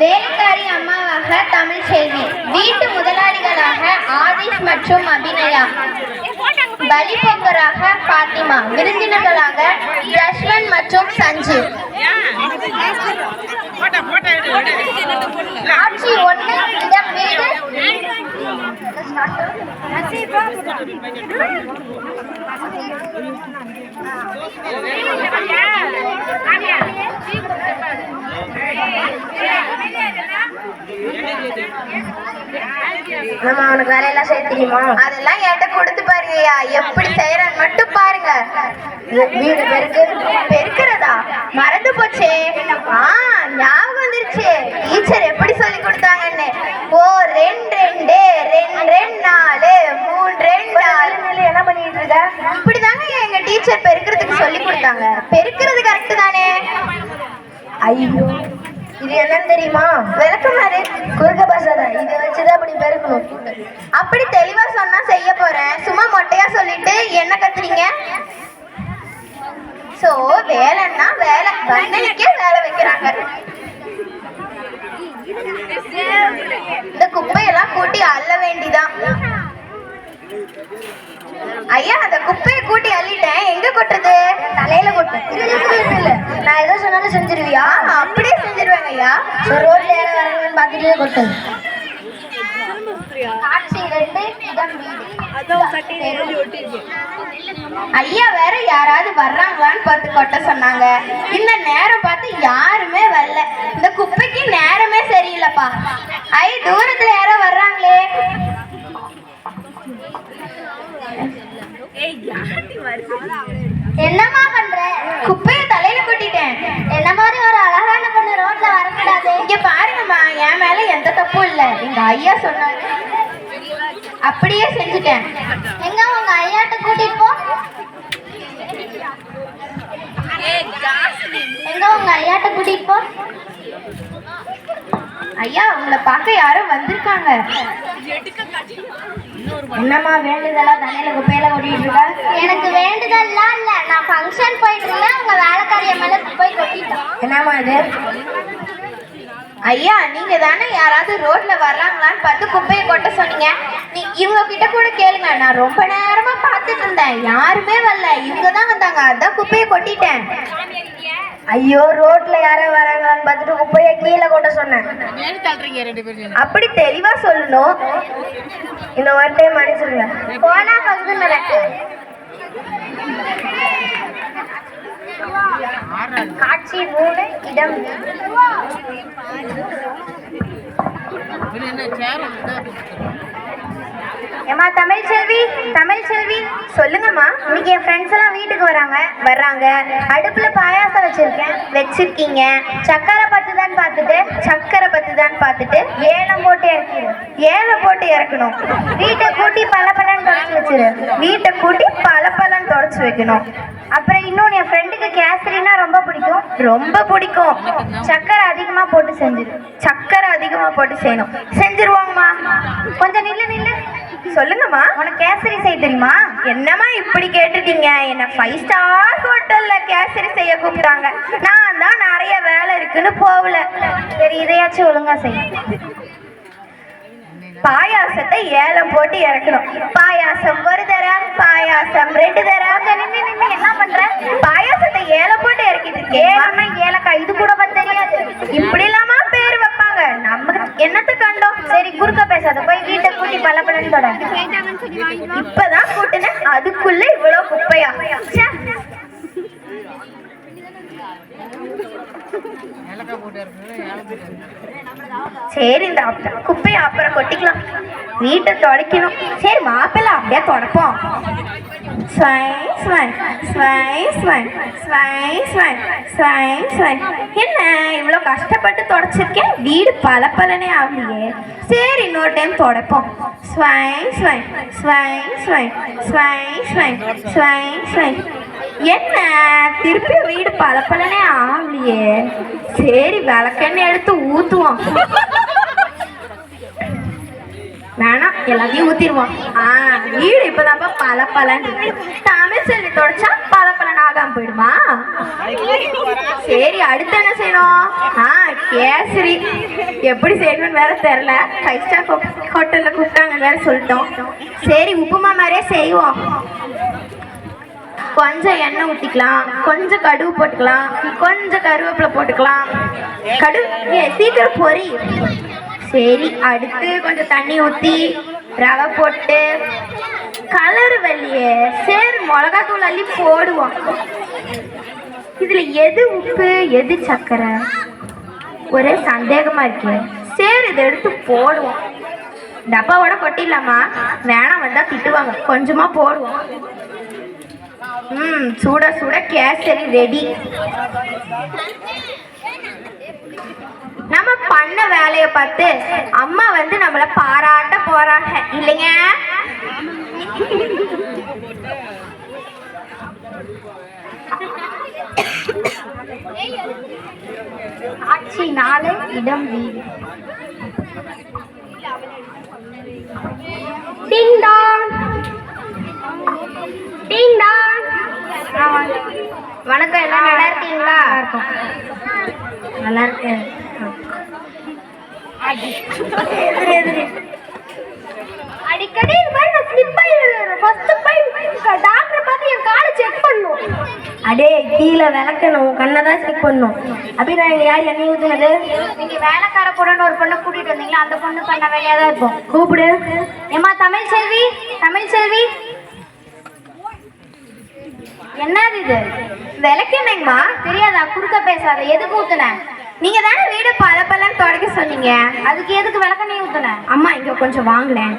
வேலைக்காரி அம்மாவாக தமிழ்செல்வி வீட்டு முதலாளிகளாக ஆதிஷ் மற்றும் அபிநயா பலிபோக்கராக பாத்திமா விருந்தினர்களாக ஜஸ்வந்த் மற்றும் சஞ்சீவ் ஆட்சி ஒன்று இடம் வீடு. நம்ம அவனுக்கு வேலையெல்லாம் செய்ய தெரியுமா? அதெல்லாம் என்கிட்ட கொடுத்து பாருங்கய்யா. எப்படி செய்யறன்னு மட்டும் பாருங்க. வீடு பெருக்கு? பெருக்கிறதா? மறந்து போச்சே. ஆ ஞாபகம் வந்துருச்சு. டீச்சர் எப்படி சொல்லி கொடுத்தாங்கன்னு. ஓ ரெண்டு ரெண்டு ரெண்டு ரெண்டு நாலு மூணு ரெண்டு நாலு. என்ன பண்ணிட்டு இருக்க? இப்படிதாங்க எங்க டீச்சர் பெருக்கிறதுக்கு சொல்லி கொடுத்தாங்க. பெருக்கிறது கரெக்ட் தானே? ஐயோ. இது என்னன்னு தெரியுமா? விளக்கமாறு குறுக்க பேசாத இதை வச்சுதான் அப்படி பெருக்கணும். அப்படி தெளிவா சொன்னா செய்ய போறேன். சும்மா மொட்டையா சொல்லிட்டு என்ன கத்துறீங்க? சோ வேலைன்னா வேலை. வந்தனுக்கே வேலை வைக்கிறாங்க. இந்த குப்பையெல்லாம் கூட்டி அள்ள வேண்டிதான். ஐயா அந்த குப்பையை கூட்டி அள்ளிட்டேன். எங்க கொட்டுறது? தலையில கொட்டு. இல்ல நான் எதோ சொன்னாலும் செஞ்சிருவியா? அப்படியே செஞ்சிருவேங்க ஐயா. ரோட்ல யாரும் வராங்கன்னு பார்த்துட்டே கொட்டு. ஐயா வேற யாராவது வர்றாங்களான்னு பார்த்து கொட்ட சொன்னாங்க. இந்த நேரம் பார்த்து யாருமே வரல. இந்த குப்பைக்கு நேரமே சரியில்லைப்பா. ஐ தூரத்துல யாரோ வர்றாங்களே. என்னமா பண்ற? குப்பையை தலையில கொட்டிட்டேன். என்ன மாதிரி ஒரு அழகான பொண்ணு ரோட்ல வரக்கூடாது? இங்க பாருங்கம்மா என் மேல எந்த தப்பும் இல்ல. எங்க ஐயா சொன்னாங்க அப்படியே செஞ்சுட்டேன். எங்க உங்க ஐயாட்ட கூட்டிட்டு போ. எங்க உங்க ஐயாட்ட கூட்டிட்டு போ. ஐயா உங்களை பார்க்க யாரும் வந்திருக்காங்க. என்னம்மா வேண்டுதெல்லாம் தலையில குப்பையில கொட்டிட்டு இருக்க? எனக்கு வேண்டுதல்லாம் இல்ல. நான் ஃபங்க்ஷன் போயிட்டு இருந்தேன். உங்க வேலைக்காரிய மேல குப்பை கொட்டிட்டோம் என்னம்மா இது? ஐயா நீங்க தானே யாராவது ரோட்ல வர்றாங்களான்னு பார்த்து குப்பையை கொட்ட சொன்னீங்க. நீ இவங்க கிட்ட கூட கேளுங்க. நான் ரொம்ப நேரமா பார்த்துட்டு இருந்தேன். யாருமே வரல. இவங்க தான் வந்தாங்க. அதான் குப்பையை கொட்டிட்டேன். ஐயோ ரோட்ல யாரோ வராங்களான்னு பார்த்துட்டு குப்பையை கீழே கொட்ட சொன்னேன். அப்படி தெளிவா சொல்லணும். இந்த ஒரு டைம் மன்னிச்சிருங்க. போனா நடக்கு காட்சி மூணு இடம் ஏமா தமிழ் செல்வி தமிழ் செல்வி. சொல்லுங்கம்மா இன்னைக்கு என் ஃப்ரெண்ட்ஸ் எல்லாம் வீட்டுக்கு வராங்க வர்றாங்க. அடுப்புல பாயாசம் வச்சிருக்கேன் வச்சிருக்கீங்க. சக்கரை பத்து தான் பார்த்துட்டு சக்கரை பத்து தான் பார்த்துட்டு ஏலம் போட்டு இறக்கணும் ஏலம் போட்டு இறக்கணும். வீட்டை கூட்டி பல பலன் தொடச்சு வச்சிரு. வீட்டை கூட்டி பல பலன் தொடச்சு வைக்கணும். அப்புறம் இன்னொன்று என் ஃப்ரெண்டுக்கு கேசரினா ரொம்ப பிடிக்கும். ரொம்ப பிடிக்கும். சக்கரை அதிகமா போட்டு செஞ்சிரு. சக்கரை அதிகமா போட்டு செய்யணும். செஞ்சிருவாங்கம்மா. கொஞ்சம் நில்லு நில்லு. சொல்லுங்கம்மா. உனக்கு கேசரி செய்ய தெரியுமா? என்னம்மா இப்படி கேட்டிருக்கீங்க என்ன ஃபைவ் ஸ்டார் ஹோட்டல்ல கேசரி செய்ய கூப்பிட்டாங்க. நான் தான் நிறைய வேலை இருக்குன்னு போகல. சரி இதையாச்சும் ஒழுங்கா செய் பாயாசத்தை ஏலம் போட்டு இறக்கணும். பாயாசம் ஒரு தரம் பாயாசம் ரெண்டு தரம். என்ன பண்ற? பாயாசத்தை ஏலம் போட்டு இறக்கிட்டு ஏலம்னா ஏலக்காய். இது கூட தெரியாது இப்படி இல்லாம பேர் வைப்பாங்க நமக்கு என்னத்த கண்டோம்? சரி குறுக்க பேசாத போய் வீட்டை கூட்டி பல பலன்னு தொட. இப்பதான் கூட்டுனேன் அதுக்குள்ள இவ்வளவு குப்பையா? சரி இந்த குப்பையை அப்புறம் கொட்டிக்கலாம். வீட்டை துடைக்கணும். சரி மாப்பிள்ள அப்படியே தொடப்போம். என்ன இவ்வளோ கஷ்டப்பட்டு தொடச்சிருக்கேன் வீடு பல பலனே ஆகலையே சரி இன்னொரு டைம் தொடப்போம் என்ன திருப்பி வீடு பல பலனே ஆகலையே சரி விளக்கெண்ணெய் எடுத்து ஊற்றுவோம் வேணாம் எல்லாத்தையும் ஊத்திடுவோம். ஆ வீடு இப்பதான்ப்பா பல பலன்னு தமிழ் செல்வி தொடச்சா பல பலன் ஆகாம போயிடுமா? சரி அடுத்து என்ன செய்யணும்? ஆ கேசரி. எப்படி செய்யணும்னு வேற தெரில ஃபைவ் ஸ்டார் ஹோட்டல்ல கூப்பிட்டாங்க வேற சொல்லிட்டோம். சரி உப்புமா மாதிரியே செய்வோம். கொஞ்சம் எண்ணெய் ஊற்றிக்கலாம் கொஞ்சம் கடுகு போட்டுக்கலாம். கொஞ்சம் கருவேப்பிலை போட்டுக்கலாம். கடுகு ஏ, சீக்கிரம் பொரி. சரி அடுத்து கொஞ்சம் தண்ணி ஊற்றி ரவை போட்டு கலர் வெளியே சரி மிளகாத்தூள் அள்ளி போடுவோம். இதில் எது உப்பு எது சர்க்கரை? ஒரே சந்தேகமாக இருக்கு. சரி இதை எடுத்து போடுவோம். டப்பாவோட கொட்டிடலாமா? வேணாம் வந்தால் திட்டுவாங்க. கொஞ்சமாக போடுவோம். ம் சூட சூட கேசரி ரெடி. நம்ம பண்ண வேலையை பார்த்து அம்மா வந்து நம்மள பாராட்ட போறாங்க. இல்லைங்க? ஆட்சி நாளை இடம் வீடு வணக்கம் எல்லாம் நல்லா இருக்கீங்களா? நல்லா இருக்கேன். அடிக்கடி இது மாதிரி நான் ஸ்லிப் ஃபர்ஸ்ட் போய் டாக்டரை பார்த்து என் காலை செக் பண்ணும். அடே கீழே விளக்கணும். உன் கண்ணை தான் செக் பண்ணும். அப்படி நான் யார் என்ன ஊத்துனது? நீங்க வேலைக்கார பொண்ணு ஒரு பொண்ணை கூட்டிட்டு வந்தீங்களா? அந்த பொண்ணு பண்ண வேலையா தான் இருக்கும். கூப்பிடு. ஏமா தமிழ் செல்வி? தமிழ் செல்வி? என்னது இது? விளக்கெண்ணங்கம்மா தெரியாதா? குறுக்க பேசாத. எதுக்கு ஊத்துனேன் நீங்க தானே வீடு பல பலன்னு தொடக்க சொன்னீங்க. அதுக்கு எதுக்கு விளக்கெண்ணெய் ஊத்துன? அம்மா இங்க கொஞ்சம் வாங்கலேன்